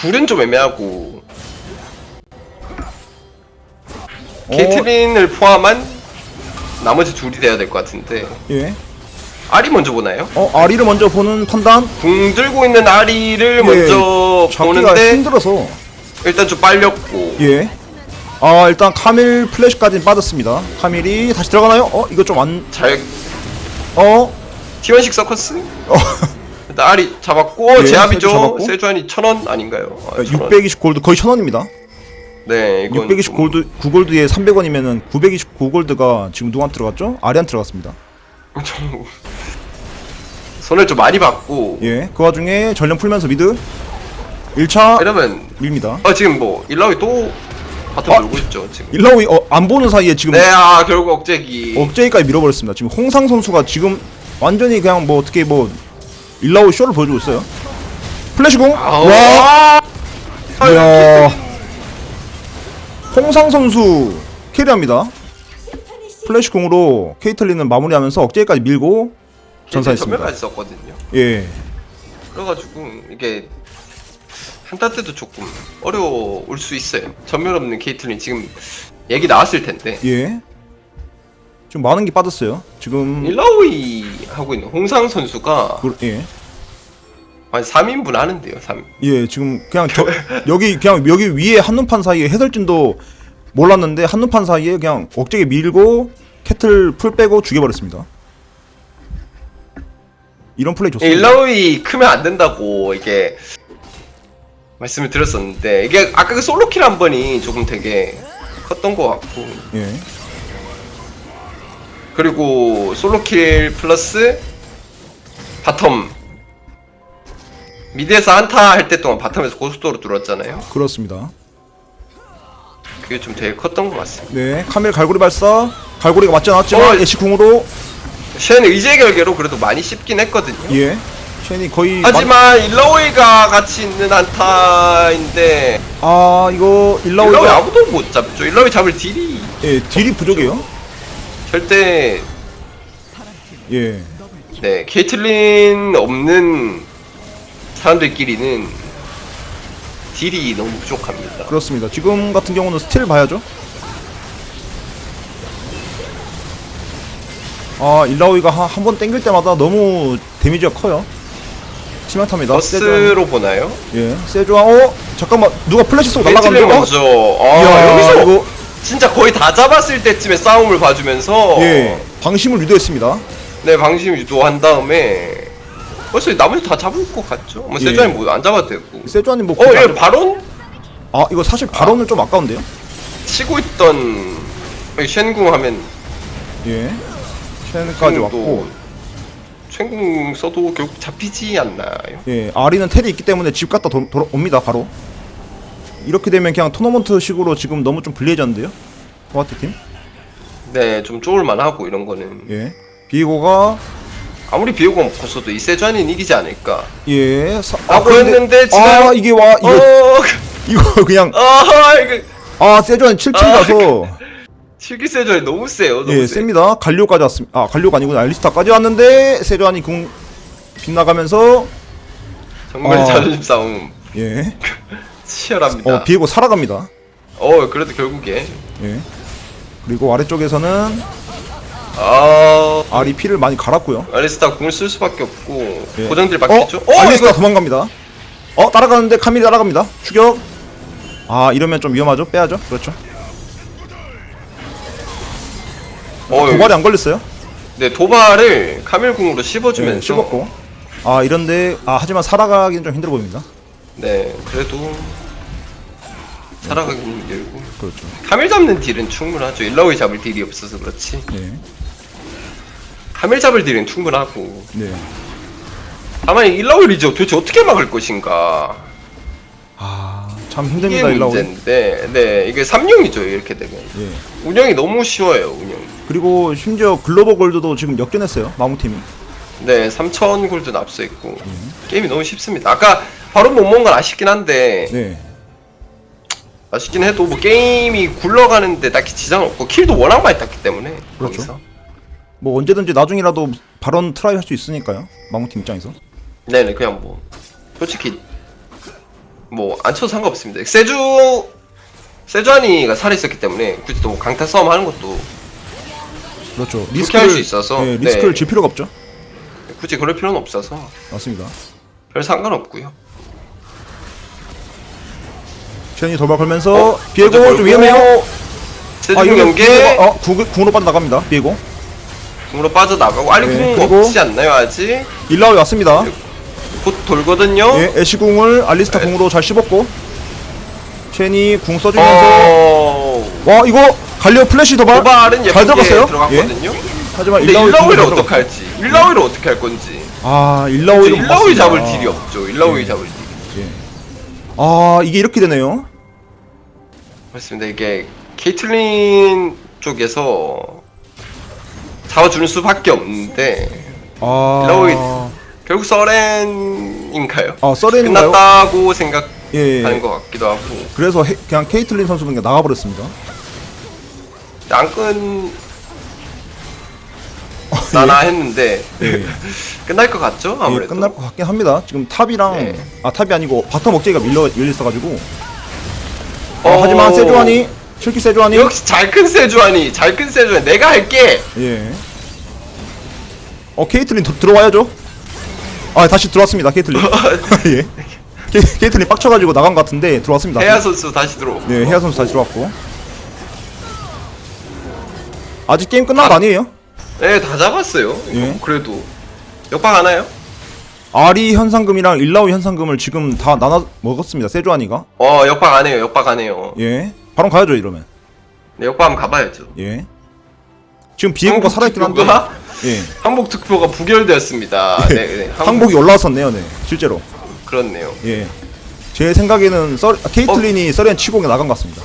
둘은 좀 애매하고 어, 케이트린을 포함한 나머지 둘이 돼야 될 것 같은데 예. 아리 먼저 보나요? 어, 아리를 먼저 보는 판단. 궁 들고 있는 아리를 예, 먼저 잡기가 보는데 힘들어서. 일단 좀 빨렸고 예. 아, 일단 카밀 플래시까지는 빠졌습니다. 카밀이 다시 들어가나요? 어, 이거 좀 안, 잘 어, T1식 서커스 어, 아리 잡았고 예, 제압이죠 잡았고. 세주안이 천 원 아닌가요? 아, 620 골드 거의 1000원입니다. 네 이건 620 좀 골드 9골드에 300원이면은 929 골드가 지금 누구한테 들어갔죠? 아리한테 들어갔습니다. 좀 손을 좀 많이 받고 예. 그 와중에 전령 풀면서 미드 1차 이러면 밀니다. 아 지금 뭐 일라위 또 바텀 아. 돌고 있죠 지금 일라오이 어, 안 보는 사이에 지금 네 아 결국 억제기 억제기까지 밀어버렸습니다. 지금 홍상 선수가 지금 완전히 그냥 뭐 어떻게 뭐 일라오 쇼를 보여주고 있어요. 플래시공 아우, 와 아, 이야 홍상 선수 캐리합니다. 플래시공으로 케이틀린은 마무리하면서 억제기까지 밀고 전사했습니다. 전멸까지 썼거든요 예. 그래가지고 이게 한타 때도 조금 어려울 수 있어요 전멸 없는 케이틀린 지금 얘기 나왔을 텐데 예. 지금 많은 게 빠졌어요. 지금 일라오이 하고 있는 홍상 선수가 그- 예. 한 3인분 하는데요 3 예, 지금 그냥 저, 여기 그냥 여기 위에 한눈판 사이에 해설진도 몰랐는데 한눈판 사이에 그냥 억제게 밀고 캐틀 풀 빼고 죽여버렸습니다. 이런 플레이 좋습니다. 일라오이 크면 안 된다고 이게 말씀을 드렸었는데 이게 아까 그 솔로킬 한 번이 조금 되게 컸던 것 같고 예, 그리고 솔로킬 플러스 바텀 미드에서 한타 할 때 동안 바텀에서 고속도로 들어왔잖아요 그렇습니다. 그게 좀 되게 컸던 것 같습니다 네, 카멜 갈고리 발사. 갈고리가 맞지 않았지만 어, 애쉬 궁으로 쉔 의제 결계로 그래도 많이 씹긴 했거든요 예, 쉔이 거의 하지만 일라오이가 같이 있는 한타인데 아 이거 일라오이 일라오이가 아무도 못 잡죠 일라오이 잡을 딜이 예 딜이 부족해요. 절대 예, 네 케이틀린 없는 사람들끼리는 딜이 너무 부족합니다. 그렇습니다. 지금 같은 경우는 스틸 봐야죠. 아 일라오이가 한 번 땡길 때마다 너무 데미지가 커요. 세주안. 버스로 보나요? 예, 세주아. 어, 잠깐만 누가 플래시 쏘고 케이틀린 날아가는데? 어? 먼저 아 이야, 여기서 이거 진짜 거의 다 잡았을 때쯤에 싸움을 봐주면서 예 방심을 유도했습니다. 네 방심 유도한 다음에 벌써 나머지 다 잡을 것 같죠? 뭐 예. 세주안이 뭐안 잡아도 되고 세주아님 뭐어 굳이 이거 안- 바론 아 이거 사실 발언은 좀 아까운데요? 치고 있던 쉔궁 하면 예, 쉔까지 왔고. 쉔궁 써도 결국 잡히지 않나요? 예, 아리는 텔이 있기 때문에 집 갔다 도, 돌아옵니다, 바로. 이렇게 되면 그냥 토너먼트 식으로 지금 너무 좀 불리해졌는데요? 호아트 팀? 네, 좀 쪼을만 하고 이런 거는 예. 비고가, 아무리 비오고 없어도 이 세주안이 이기지 않을까. 예. 사, 아, 그런데- 그랬는데 지금 아, 이게 와, 이거, 어, 이거 그냥, 아, 이거 아, 세주안 77가서, 실기 세주안이 너무 세요. 너무 예, 세. 셉니다. 갈료까지 왔습니다. 아, 갈료가 아니구나. 알리스타까지 왔는데, 세주안이 궁, 빗나가면서, 정말 아. 자존심 싸움 예. 치열합니다. 어, 비에고 살아갑니다. 어, 그래도 결국에 예. 그리고 아래쪽에서는, 아, 아리 피를 많이 갈았고요. 알리스타 궁을 쓸 수밖에 없고 예. 고정들 어? 받겠죠? 알리스타 이거 도망갑니다. 어 따라가는데 카밀이 따라갑니다. 추격. 아 이러면 좀 위험하죠. 빼야죠. 그렇죠. 어, 도발이 안 걸렸어요. 네, 도발을 카밀궁으로 예, 씹어주면서 씹었고. 아 이런데 아 하지만 살아가기는 좀 힘들어 보입니다. 네, 그래도 살아가기는 힘들고 그렇죠. 카밀 잡는 딜은 충분하죠. 일라오이 잡을 딜이 없어서 그렇지. 네. 카밀 잡을 딜은 충분하고 네. 다만 이 일라오이 리저 도대체 어떻게 막을 것인가 아 참 이게 힘듭니다 일라오. 문제인데 네 이게 3룡이죠 이렇게 되면 예. 운영이 너무 쉬워요 운영 그리고 심지어 글로벌 골드도 지금 역전했어요. 마무팀이. 네 3천 골드 납수 있고 음. 게임이 너무 쉽습니다 아까 바로 못 먹은 건 아쉽긴 한데 네. 아쉽긴 해도 뭐 게임이 굴러가는데 딱히 지장 없고 킬도 워낙 많이 땄기 때문에 그렇죠. 거기서 뭐 언제든지 나중이라도 발언 트라이 할 수 있으니까요. 마무팀 입장에서. 네네 그냥 뭐 솔직히 뭐 안 쳐도 상관없습니다. 세주 세주안이가 살아 있었기 때문에 굳이 또 강타 싸움 하는 것도 그렇죠. 그렇게 할수 있어서, 예, 리스크를 네. 질 필요가 없죠. 굳이 그럴 필요는 없어서 맞습니다. 별 상관없고요. 첸이 돌발 걸면서 어, 비에고 좀 위험해요. 이거 연계 비에고가- 어, 궁, 궁으로 빠져나갑니다. 비에고. 궁으로 빠져나가고 아니 네, 궁 그리고- 없지 않나요 아직? 일라오이 왔습니다. 곧 돌거든요. 예, 애쉬궁을 알리스타 네. 궁으로 잘 씹었고 첸이 궁 써주면서 어... 와 이거 갈리오 플래시 도발 도발은 잘 예쁘게 들어갔어요. 예. 들어갔거든요. 하지만 근데 일라오이 일라오이를 궁이 어떻게 할지 일라오이를 어떻게 할 건지 아 일라오이를 못 일라오이 봤습니다. 잡을 딜이 없죠. 일라오이 예. 잡을 딜. 예. 아 이게 이렇게 되네요. 그렇습니다. 이게 케이틀린 쪽에서 잡아주는 수밖에 없는데 아 일라오이 결국 서렌인가요? 아 서렌인가요? 끝났다고 생각하는 예. 것 같기도 하고 그래서 해- 그냥 케이틀린 선수는 그냥 나가버렸습니다. 양끈 나나 했는데 예. 끝날 것 같죠? 예, 아무래도 끝날 것 같긴 합니다. 지금 탑이랑 네. 아 탑이 아니고 바텀 억제기가 밀려 밀려 있어가지고. 어, 어, 하지만 세조안이 실키 세조안이 역시 잘 큰 세주아니 잘큰 세주아니 내가 할게 예. 어 케이틀린 도, 들어와야죠. 아 다시 들어왔습니다 케이틀린. 예. 케, 케이틀린 빡쳐가지고 나간 것 같은데 들어왔습니다. 해야 선수 다시 들어 네 헤아 선수 다시 들어왔고. 아직 게임 끝난 거 아니에요? 네다 잡았어요 예. 그래도 역방 하나요? 아리 현상금이랑 일라우 현상금을 지금 다 나눠 먹었습니다 세조안이가. 어 역방 안 해요 역방 안 해요 예. 바로 가야죠 이러면. 네, 역방 한번 가봐야죠 예. 지금 비에고가 살아있긴 한데. 특보가 예. 항복 특보가 부결되었습니다 네, 네 항복이 올라왔었네요, 네. 실제로. 그렇네요 예. 제 생각에는 썰, 아, 케이틀린이 서렌 치고 나간 것 같습니다.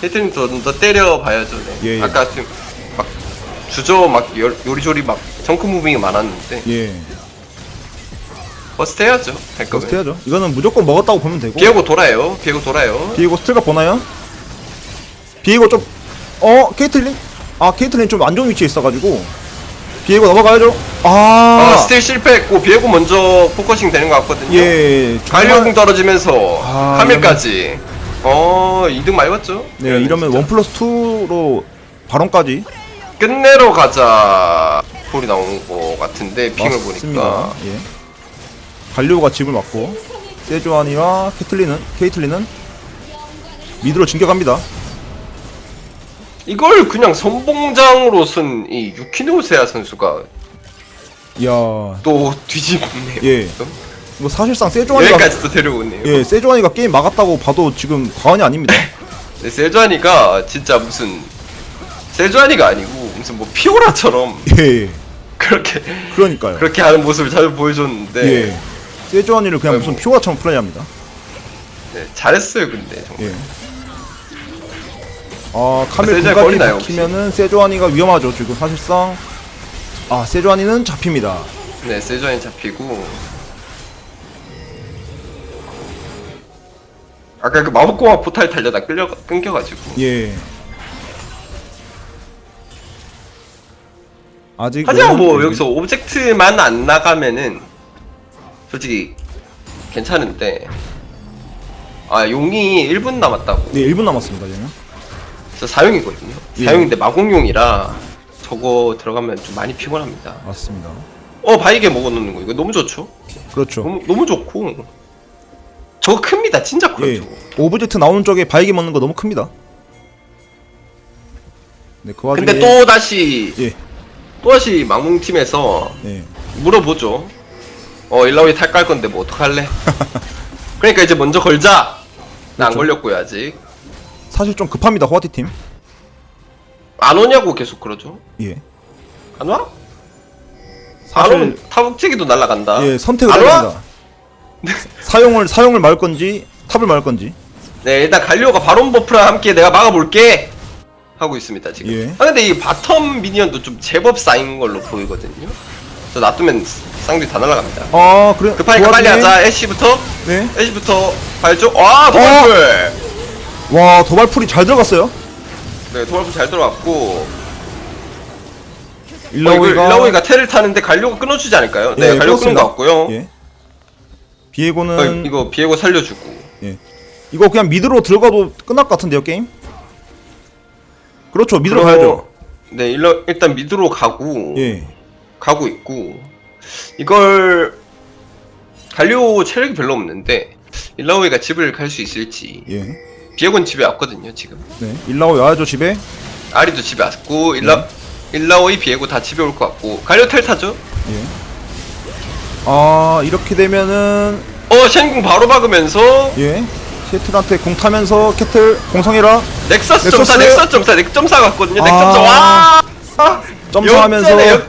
케이틀린 더더 때려봐야죠 네. 예, 예. 아까 지금 막 주저 막 요, 요리조리 막 정크 무빙이 많았는데 예. 버스트 해야죠 할 거면 버스트 해야죠. 이거는 무조건 먹었다고 보면 되고. 비에고 돌아요 비에고 돌아요 비에고 스틸가 보나요? 비에고 좀, 어, 케이틀린? 아, 케이틀린 좀 안 좋은 위치에 있어가지고. 비에고 넘어가야죠. 아, 아 스틸 실패했고 비에고 먼저 포커싱 되는 것 같거든요 예. 정말, 떨어지면서 아, 카밀까지 어 2등 많이 봤죠? 네, 이러면 진짜. 원 플러스 2로 바론까지. 끝내러 가자 폴이 나온 것 같은데 핑을 보니까 예. 갈리오가 집을 맞고 세조안이와 케틀리는 케이틀리는 미드로 진격합니다. 이걸 그냥 선봉장으로 쓴 이 유키노세아 선수가 이야, 또 뒤집네요 예. 이거 사실상 세조안이가 여기까지 또 데려오네요 예, 세조안이가 게임 막았다고 봐도 지금 과언이 아닙니다. 네, 세주아니가 진짜 무슨 세주아니가 아니고 무슨 뭐 피오라처럼 예, 그렇게 그러니까요. 그렇게 하는 모습을 잘 보여줬는데 예. 세조안이를 그냥 무슨 아이고. 피오라처럼 플레이합니다. 네, 잘했어요 근데 정말 예. 아, 카밀 걸리나요, 혹시? 박히면은 세조안이가 위험하죠. 지금 사실상 아, 세조안이는 잡힙니다. 네 세주아니 잡히고 아까 그 마법공학 포탈 달려다 끌려 끊겨가지고 예. 아직 하지만 뭐 너무- 여기서 오브젝트만 안 나가면은 솔직히 괜찮은데 아 용이 1분 남았다고 네, 1분 남았습니다, 얘는. 저 사용이거든요 예. 사용인데 마공용이라 저거 들어가면 좀 많이 피곤합니다 맞습니다. 어 바이게 먹어놓는 거 이거 너무 좋죠 그렇죠. 너무, 너무 좋고 저거 큽니다 진짜 커요 예. 저거 오브젝트 나오는 쪽에 바이게 먹는 거 너무 큽니다. 네, 그 와중에 근데 또 다시 예. 또 다시 망몽팀에서 예. 물어보죠 어 일라오이 탈 깔 건데 뭐 어떡할래 그러니까 이제 먼저 걸자 나 안 그렇죠. 걸렸고요 아직 사실 좀 급합니다, 호아티 팀. 안 오냐고 계속 그러죠 예. 안 와? 안 사실 오면 타북치기도 날라간다 예, 선택을 안 해야 와? 됩니다. 사용을 사용을 말 건지 탑을 말 건지. 네 일단 갈리오가 바론 버프랑 함께 내가 막아볼게 하고 있습니다 지금 예. 아 근데 이 바텀 미니언도 좀 제법 쌓인 걸로 보이거든요 저 놔두면 쌍둥이 다 날라갑니다. 아, 그래. 급하니까 그 빨리 하자. 애쉬부터. 네. 애쉬부터 발죠 와 도발풀! 와, 도발풀이 잘 들어갔어요. 네 도발풀 잘 들어왔고. 일라오이가 일라오이가 테를 타는데 갈료가 끊어주지 않을까요? 네, 갈료 끊은 것 같고요. 예. 비에고는 어, 이거 비에고 살려주고. 이거 그냥 미드로 들어가도 끝날 것 같은데요 게임? 그렇죠. 미드로 그럼- 가야죠. 네 일러, 일단 미드로 가고. 예 가고 있고 이걸 갈리오 체력이 별로 없는데 일라오이가 집을 갈 수 있을지. 예. 비에고는 집에 왔거든요 지금. 네. 일라오 와야죠 집에? 아리도 집에 왔고 일라 일라오이 비에고 다 집에 올 것 같고. 갈리오 텔 타죠? 예. 아 이렇게 되면은 어 쉔궁 바로 박으면서 예. 캐틀한테 공 타면서 캐틀 공성해라. 넥서스 넥서스? 점사 넥서스 점사 넥 점사 갔거든요 아. 넥 점사. 와! 점수하면서 역전에 역전